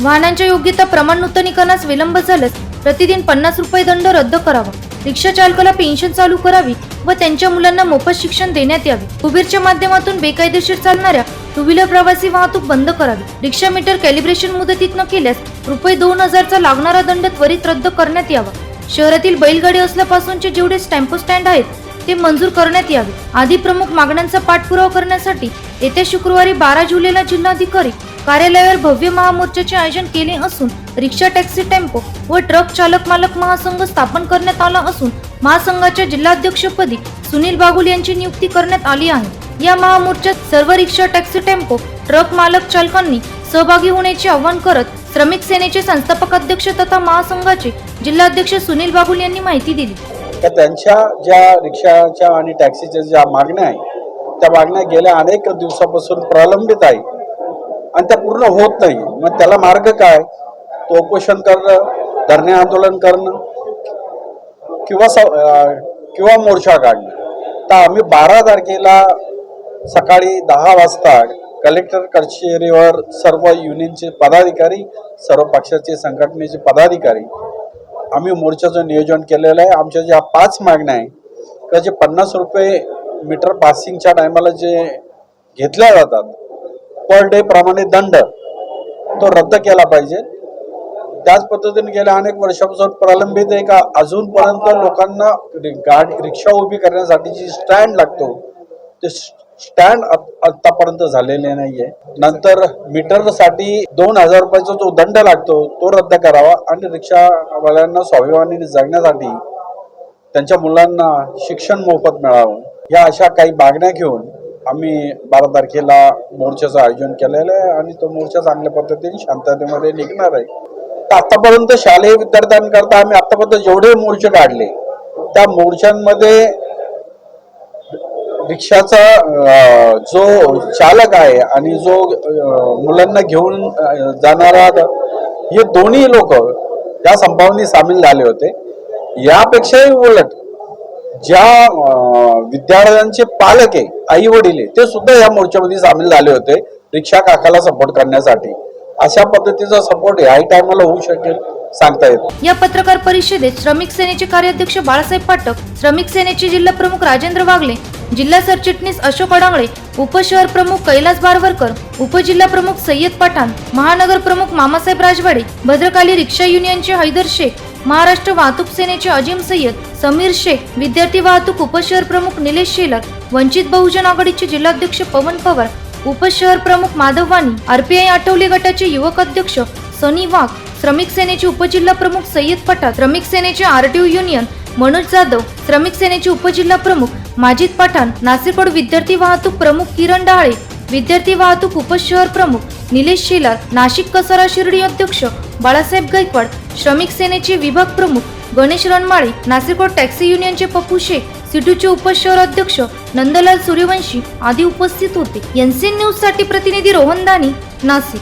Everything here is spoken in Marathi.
वाहनांच्या योग्यता प्रमाण नूतनीकरणास विलंब झाल्यास प्रतिदिन पन्नास रुपये दंड रद्द करावा. रिक्षा चालकाला पेन्शन चालू करावी व त्यांच्या मुलांना मोफत शिक्षण देण्यात यावे. उबेरच्या माध्यमातून बेकायदेशीर चालणाऱ्या टू व्हीलर प्रवासी वाहतूक बंद करावी. रिक्षा मीटर कॅलिब्रेशन मुदतीत न केल्यास रुपये दोन हजारचा लागणारा दंड त्वरित रद्द करण्यात यावा. शहरातील बैलगाडी असल्यापासूनचे जेवढे स्टॅम्पो स्टँड आहेत ते मंजूर करण्यात यावे. आदी प्रमुख मागण्यांचा पाठपुरावा करण्यासाठी येत्या शुक्रवारी बारा जुलैला जिल्हाधिकारी कार्यालयावर भव्य महामोर्चाचे आयोजन केले असून रिक्षा टॅक्सी टेम्पो व ट्रक चालक मालक महासंघ स्थापन करण्यात आला असून महासंघाच्या जिल्हाध्यक्षपदी सुनील बागुल यांची नियुक्ती करण्यात आली आहे. या महामोर्चात सर्व रिक्षा टॅक्सी टेम्पो ट्रक मालक चालकांनी सहभागी होण्याचे आवाहन करत श्रमिक सेनेचे संस्थापक अध्यक्ष तथा महासंघाचे जिल्हाध्यक्ष सुनील बागुल यांनी माहिती दिली. तर त्यांच्या ज्या रिक्षाच्या आणि टॅक्सीच्या ज्या मागण्या आहे त्या मागण्या गेल्या अनेक दिवसापासून प्रलंबित आहे आणि त्या पूर्ण होत नाही. मग त्याला मार्ग काय? तो उपोषण करणं धरणे आंदोलन करणं किंवा स किंवा मोर्चा काढणं. तर आम्ही बारा तारखेला सकाळी दहा वाजता कलेक्टर कचेरीवर सर्व युनियनचे पदाधिकारी सर्व पक्षाचे संघटनेचे पदाधिकारी आम्ही मोर्चाचं नियोजन केलेलं आहे. आमच्या ज्या पाच मागण्या आहे का जे पन्नास रुपये मीटर पासिंगच्या टायमाला जे घेतल्या जातात पर डे प्रमाणे दंड तो रद्द केला पाहिजे. त्याच पद्धतीने गेल्या अनेक वर्षापासून प्रलंबित आहे का अजूनपर्यंत लोकांना गाडी रिक्षा उभी करण्यासाठी जी स्टँड लागतो ते स्टँड आतापर्यंत झालेले नाहीये. नंतर मीटरसाठी दोन हजार रुपयाचा जो दंड लागतो तो रद्द करावा आणि रिक्षावाल्यांना स्वाभिमानीने जगण्यासाठी त्यांच्या मुलांना शिक्षण मोफत मिळावं. या अशा काही मागण्या घेऊन आम्ही बारा तारखेला मोर्चाचं आयोजन केलेलं आहे आणि तो मोर्चा चांगल्या पद्धतीने शांततेमध्ये निघणार आहे. तर आतापर्यंत शालेय विद्यार्थ्यांकरता आम्ही आतापर्यंत जेवढे मोर्चे काढले त्या मोर्चांमध्ये रिक्षाचा जो चालक आहे आणि जो मुलांना घेऊन जाणारा हे दोन्ही लोक या संपावनी सामील झाले होते. यापेक्षाही उलट ज्या विद्यार्थ्यांचे पालक आहे आई वडील आहे ते सुद्धा या मोर्चामध्ये सामील झाले होते रिक्षा काकाला सपोर्ट करण्यासाठी. अशा पद्धतीचा सपोर्ट याही टायमाला होऊ शकेल सांगता येत या पत्रकार परिषदेत श्रमिक सेनेचे कार्याध्यक्ष बाळासाहेब पाटक श्रमिक सेनेचे जिल्हा प्रमुख राजेंद्र वागले जिल्हा सरचिटणीस अशोक अडांगळे उपशहर प्रमुख कैलास बारवरकर उपजिल्हा प्रमुख सय्यद पठाण महानगर प्रमुख मामासाहेब राजवाडे भद्रकाली रिक्षा युनियनचे हैदर शेख महाराष्ट्र वाहतूक सेनेचे अजिम सय्यद समीर शेख विद्यार्थी वाहतूक उपशहर प्रमुख निलेश शेलर वंचित बहुजन आघाडीचे जिल्हाध्यक्ष पवन पवार उपशहर प्रमुख माधव वाणी आरपीआय आठवले गटाचे युवक अध्यक्ष सनी वाघ श्रमिक सेनेचे उपजिल्हा प्रमुख सय्यद पठाण श्रमिक सेनेचे आरटीओ युनियन मनोज जाधव श्रमिक सेनेचे उपजिल्हा प्रमुख माजिद पठाण नाशिक विद्यार्थी वाहतूक प्रमुख किरण डाळे विद्यार्थी वाहतूक उपशहर प्रमुख निलेश शेलार नाशिक कसारा शिर्डी अध्यक्ष बाळासाहेब गायकवाड श्रमिक सेनेचे विभाग प्रमुख गणेश रणमाळे नाशिक टॅक्सी युनियनचे पप्पू शेख सिटूचे उपशहर अध्यक्ष नंदलाल सूर्यवंशी आदी उपस्थित होते. एनसीएन न्यूजसाठी प्रतिनिधी रोहन दानी नाशिक.